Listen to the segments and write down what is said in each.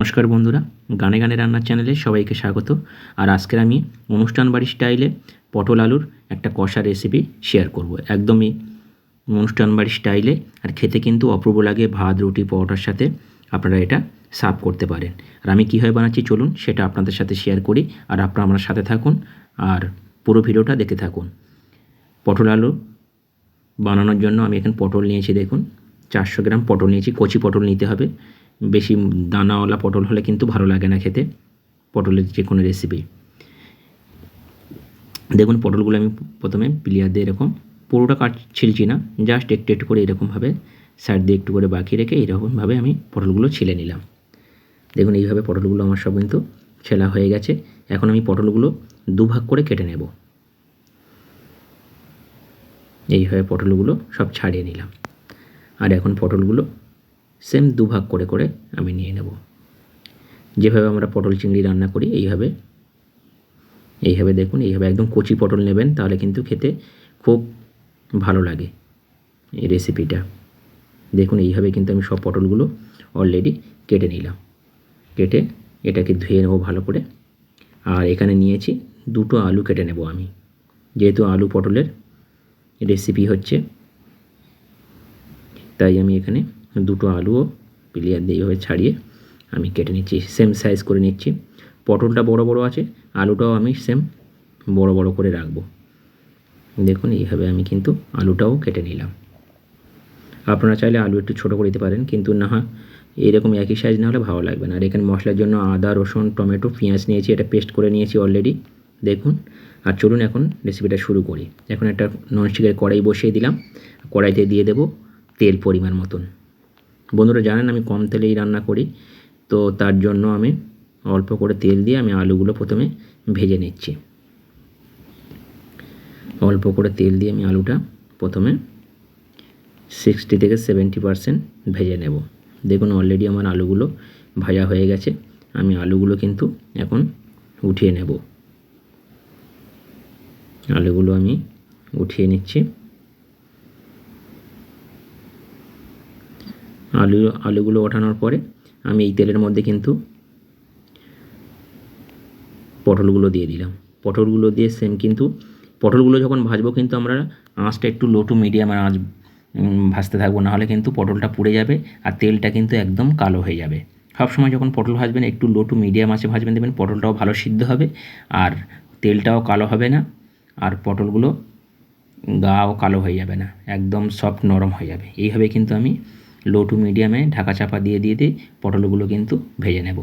নমস্কার বন্ধুরা, গানে গানে রান্নার চ্যানেলে সবাইকে স্বাগত। আর আজকের আমি অনুষ্ঠান বাড়ির স্টাইলে পটল আলুর একটা কষা রেসিপি শেয়ার করব। একদমই অনুষ্ঠান বাড়ির স্টাইলে আর খেতে কিন্তু অপূর্ব লাগে ভাত, রুটি, পরোটার সাথে আপনারা এটা সার্ভ করতে পারেন। আর আমি কীভাবে বানাচ্ছি চলুন সেটা আপনাদের সাথে শেয়ার করি। আর আপনারা আমার সাথে থাকুন আর পুরো ভিডিওটা দেখতে থাকুন। পটল আলু বানানোর জন্য আমি এখানে পটল নিয়েছি দেখুন। চারশো গ্রাম পটল নিয়েছি, কচি পটল নিতে হবে। বেশি দানাওয়ালা পটল হলে কিন্তু ভালো লাগে না খেতে, পটলের যে কোনো রেসিপি দেখুন পটলগুলো আমি প্রথমে প্লিয়ার দিয়ে এরকম পুরোটা কাট ছিলছি না জাস্ট একটু একটু করে এরকমভাবে সাইড দিয়ে একটু করে বাকি রেখে এরকমভাবে আমি পটলগুলো ছিলে নিলাম। দেখুন এইভাবে পটলগুলো আমার সব কিন্তু ছেলা হয়ে গেছে, এখন আমি পটলগুলো দুভাগ করে কেটে নেব। এইভাবে পটলগুলো সব ছাড়িয়ে নিলাম। আর এখন পটলগুলো সেম দুভাগ করে করে আমি নিয়ে নেব। যেভাবে আমরা পটল চিংড়ি রান্না করি, এইভাবে। এইভাবে দেখুন, এইভাবে একদম কচি পটল নেবেন, তাহলে কিন্তু খেতে খুব ভালো লাগে এই রেসিপিটা দেখুন, এইভাবে কিন্তু আমি সব পটলগুলো অলরেডি কেটে নিলাম। কেটে এটাকে ধুয়ে নেব ভালো করে। আর এখানে নিয়েছি দুটো আলু কেটে নেব আমি। যেহেতু আলু পটলের রেসিপি হচ্ছে, তাই আমি এখানে দুটো আলুও প্লেয়ার দিয়ে এইভাবে ছাড়িয়ে আমি কেটে নিচ্ছি সেম সাইজ করে নিচ্ছি। পটলটা বড় বড় আছে, আলুটাও আমি সেম বড় বড় করে রাখব। দেখুন, এইভাবে আমি কিন্তু আলুটাও কেটে নিলাম। আপনারা চাইলে আলু একটু ছোটো করে দিতে পারেন, কিন্তু না হয় এরকম একই সাইজ না হলে ভালো লাগবে না। আর এখানে মশলার জন্য আদা, রসুন, টমেটো, পেঁয়াজ নিয়েছি, এটা পেস্ট করে নিয়েছি অলরেডি দেখুন, আর চলুন এখন রেসিপিটা শুরু করি। এখন একটা ননস্টিকের কড়াই বসিয়ে দিলাম। কড়াইতে দিয়ে দেবো তেল পরিমাণ মতন। বন্ধুরা জানেন আমি কম তেলেই রান্না করি, তো তার জন্য আমি অল্প করে তেল দিয়ে আমি আলুগুলো প্রথমে ভেজে নিচ্ছি। অল্প করে তেল দিয়ে আমি আলুটা প্রথমে সিক্সটি থেকে সেভেন্টি পারসেন্ট ভেজে নেব। দেখুন অলরেডি আমার আলুগুলো ভাজা হয়ে গেছে, আমি আলুগুলো কিন্তু এখন উঠিয়ে নেব। আলুগুলো আমি উঠিয়ে নিচ্ছি। আলু, আলুগুলো ওঠানোর পরে আমি এই তেলের মধ্যে কিন্তু পটলগুলো দিয়ে দিলাম। পটলগুলো দিয়ে সেম কিন্তু পটলগুলো যখন ভাজবো কিন্তু আমরা আঁচটা একটু লো টু মিডিয়ামের আঁচ ভাজতে থাকব। নাহলে কিন্তু পটলটা পুড়ে যাবে আর তেলটা কিন্তু একদম কালো হয়ে যাবে। সবসময় যখন পটল ভাজবেন, একটু লো টু মিডিয়াম আছে ভাজবেন দেবেন পটলটাও ভালো সিদ্ধ হবে আর তেলটাও কালো হবে না আর পটলগুলো গাও কালো হয়ে যাবে না, একদম সফট নরম হয়ে যাবে। এইভাবে কিন্তু আমি লো টু মিডিয়ামে ঢাকা চাপা দিয়ে দিয়ে দিয়ে পটলগুলো কিন্তু ভেজে নেব।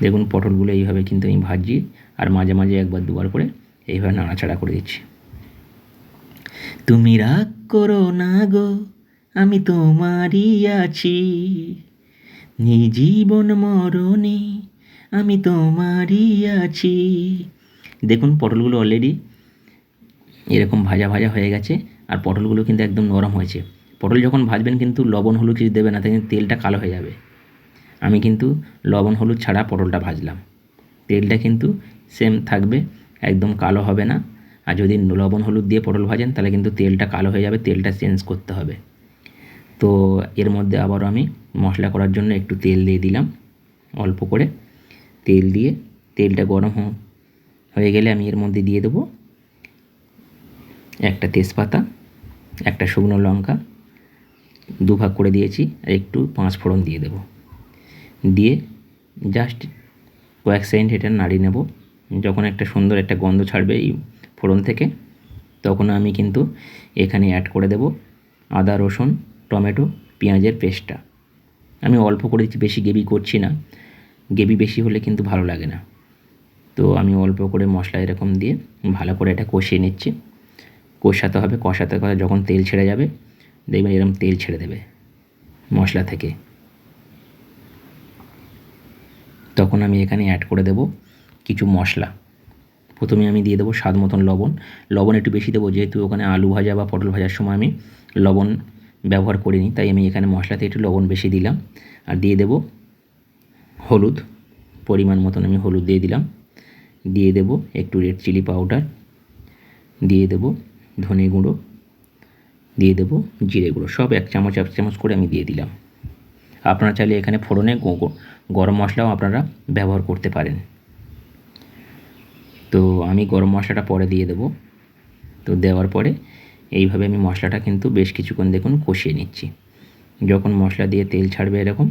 দেখুন পটলগুলো এইভাবে কিন্তু আমি ভাজি আর মাঝে মাঝে একবার দুবার করে এইভাবে নাড়াচাড়া করে দিচ্ছি। তুমি রাগ করো না গো, আমি তোমারই আছি। নি জীবন মরণে আমি তোমারই আছি। দেখুন পটলগুলো অলরেডি এরকম ভাজা ভাজা হয়ে গেছে আর পটলগুলো কিন্তু একদম নরম হয়েছে। পটল যখন ভাজবেন কিন্তু লবণ, হলুদ কিছু দেবে না, তাই তেলটা কালো হয়ে যাবে। আমি কিন্তু লবণ, হলুদ ছাড়া পটলটা ভাজলাম। তেলটা কিন্তু সেম থাকবে, একদম কালো হবে না। আর যদি লবণ, হলুদ দিয়ে পটল ভাজেন, তাহলে কিন্তু তেলটা কালো হয়ে যাবে, তেলটা চেঞ্জ করতে হবে। তো এর মধ্যে আবারও আমি মশলা করার জন্য একটু তেল দিয়ে দিলাম, অল্প করে। তেল দিয়ে তেলটা গরম হয়ে গেলে আমি এর মধ্যে দিয়ে দেবো একটা তেজপাতা, একটা শুকনো লঙ্কা দুভাগ করে দিয়েছি আর একটু পাঁচ ফোড়ন দিয়ে দেব। দিয়ে জাস্ট কয়েক সেকেন্ড এটা নাড়িয়ে নেব। যখন একটা সুন্দর একটা গন্ধ ছাড়বে এই ফোড়ন থেকে, তখন আমি কিন্তু এখানে অ্যাড করে দেব আদা, রসুন, টমেটো, পেঁয়াজের পেস্টটা। আমি অল্প করে দিচ্ছি, বেশি গ্রেভি করছি না। গ্রেভি বেশি হলে কিন্তু ভালো লাগে না। তো আমি অল্প করে মশলা এরকম দিয়ে ভালো করে এটা কষিয়ে নিচ্ছি। কষাতে হবে, কষাতে কষা যখন তেল ছেড়ে যাবে দেখবেন এরকম তেল ছেড়ে দেবে মশলা থেকে। তখন আমি এখানে অ্যাড করে দেব কিছু মশলা। প্রথমে আমি দিয়ে দেবো স্বাদ মতন লবণ। লবণ একটু বেশি দেবো, যেহেতু ওখানে আলু ভাজা বা পটল ভাজার সময় আমি লবণ ব্যবহার করিনি, তাই আমি এখানে মশলাতে একটু লবণ বেশি দিলাম। আর দিয়ে দেব হলুদ, পরিমাণ মতন আমি হলুদ দিয়ে দিলাম। দিয়ে দেব একটু রেড চিলি পাউডার দিয়ে দেব ধনে গুঁড়ো। দিয়ে দেবো জিরে গুঁড়ো। সব এক চামচ এক চামচ করে আমি দিয়ে দিলাম। আপনারা চাইলে এখানে ফোড়নে গরম মশলাও আপনারা ব্যবহার করতে পারেন। তো আমি গরম মশলাটা পরে দিয়ে দেবো। তো দেওয়ার পরে এইভাবে আমি মশলাটা কিন্তু বেশ কিছুক্ষণ দেখুন কষিয়ে নিচ্ছি। যখন মশলা দিয়ে তেল ছাড়বে এরকম,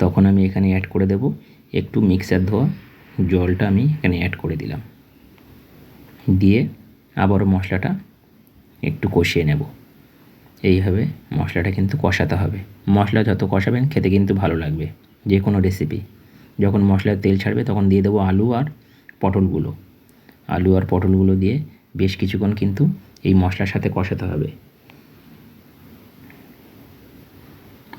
তখন আমি এখানে অ্যাড করে দেব একটু মিক্সার ধোয়া জলটা আমি এখানে অ্যাড করে দিলাম। দিয়ে আবারও মশলাটা একটু কষিয়ে নেব। এইভাবে মশলাটা কিন্তু কষাতে হবে। মশলা যত কষাবেন খেতে কিন্তু ভালো লাগবে যে কোনো রেসিপি যখন মশলার তেল ছাড়বে তখন দিয়ে দেবো আলু আর পটলগুলো। আলু আর পটলগুলো দিয়ে বেশ কিছুক্ষণ কিন্তু এই মশলার সাথে কষাতে হবে।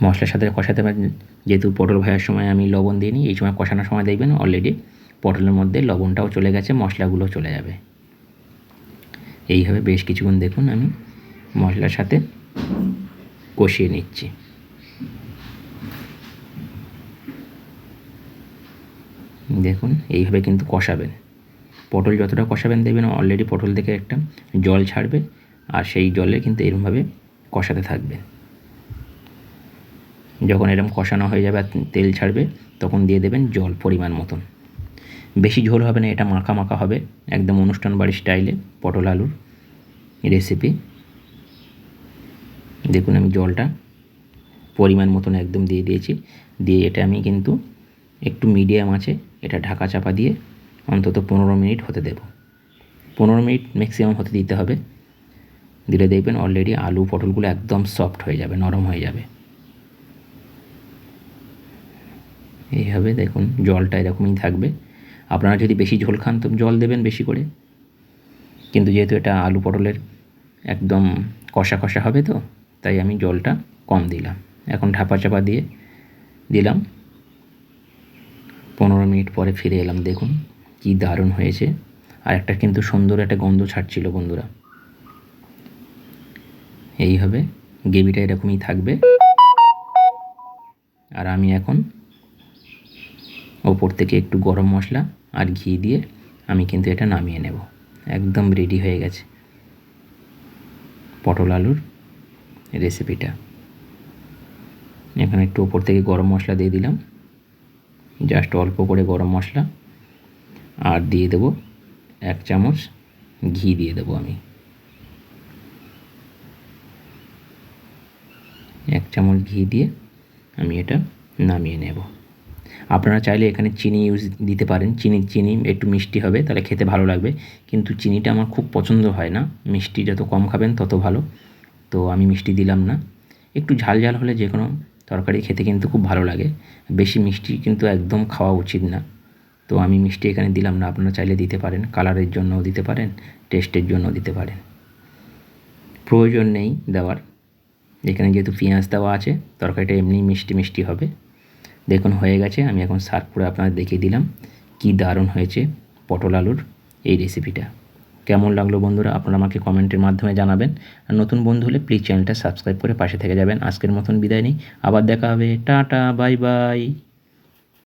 মশলার সাথে কষাতে পারেন, যেহেতু পটল ভাজার সময় আমি লবণ দিইনি, এই সময় কষানোর সময় দেখবেন অলরেডি পটলের মধ্যে লবণটাও চলে গেছে, মশলাগুলো চলে যাবে। এইভাবে বেশ কিছুক্ষণ দেখুন, আমি মশলার সাথে কষিয়ে নিচ্ছি। দেখুন, এইভাবে কিন্তু কষাবেন। পটল যতটা কষাবেন দেখবেন অলরেডি পটল থেকে একটা জল ছাড়বে আর সেই জলে কিন্তু এরকমভাবে কষাতে থাকবে। যখন এরকম কষানো হয়ে যাবে তেল ছাড়বে, তখন দিয়ে দেবেন জল পরিমাণ মতন। বেশি ঝোল হবে না, এটা মাখা মাখা হবে। একদম অনুষ্ঠান বাড়ির স্টাইলে, পটল আলুর রেসিপি দেখুন আমি জলটা পরিমাণ মতন একদম দিয়ে দিয়েছি। দিয়ে এটা আমি কিন্তু একটু মিডিয়াম আছে, এটা ঢাকা চাপা দিয়ে অন্তত পনেরো মিনিট হতে দেব। পনেরো মিনিট ম্যাক্সিমাম হতে দিতে হবে। দিলে দেখবেন অলরেডি আলু, পটলগুলো একদম সফট হয়ে যাবে, নরম হয়ে যাবে। এইভাবে দেখুন, জলটা এরকমই থাকবে। আপনারা যদি বেশি ঝোল খান, তো জল দেবেন বেশি করে। কিন্তু যেহেতু এটা আলু পটলের একদম কষা কষা হবে তো, তাই আমি জলটা কম দিলাম। এখন ঢাপা চাপা দিয়ে দিলাম। পনেরো মিনিট পরে ফিরে এলাম, দেখুন কি দারুণ হয়েছে। আর একটা কিন্তু সুন্দর একটা গন্ধ ছাড়ছিল বন্ধুরা। এইভাবে গ্রেভিটা এরকমই থাকবে। আর আমি এখন ওপর থেকে একটু গরম মশলা আর ঘি দিয়ে আমি কিন্তু এটা নামিয়ে নেব। একদম রেডি হয়ে গেছে। পটল আলুর রেসিপিটা এখানে একটু ওপর থেকে গরম মশলা দিয়ে দিলাম। জাস্ট অল্প করে গরম মশলা। আর দিয়ে দেবো এক চামচ ঘি দিয়ে দেবো আমি। এক চামচ ঘি দিয়ে আমি এটা নামিয়ে নেব। আপনারা চাইলে এখানে চিনি ইউজ দিতে পারেন। চিনি চিনি একটু মিষ্টি হবে, তাহলে খেতে ভালো লাগবে। কিন্তু চিনিটা আমার খুব পছন্দ হয় না। মিষ্টি যত কম খাবেন, তত ভালো। তো আমি মিষ্টি দিলাম না। একটু ঝাল ঝাল হলে যে কোনো তরকারি খেতে কিন্তু খুব ভালো লাগে। বেশি মিষ্টি কিন্তু একদম খাওয়া উচিত না। তো আমি মিষ্টি এখানে দিলাম না। আপনারা চাইলে দিতে পারেন। কালারের জন্যও দিতে পারেন, টেস্টের জন্যও দিতে পারেন। প্রয়োজন নেই দেওয়ার। এখানে যেহেতু পেঁয়াজ দেওয়া আছে, তরকারিটা এমনি মিষ্টি মিষ্টি হবে। দেখুন, হয়ে গেছে। আমি এখন সার্ভ করে আপনাদের দেখিয়ে দিলাম কি দারুণ হয়েছে পটল আলুর এই রেসিপিটা কেমন লাগল বন্ধুরা? আপনারা আমাকে কমেন্টের মাধ্যমে জানাবেন। আর নতুন বন্ধু হলে প্লিজ চ্যানেলটা সাবস্ক্রাইব করে পাশে থেকে যাবেন। আজকের মতন বিদায় নিই। আবার দেখা হবে। Tata bye bye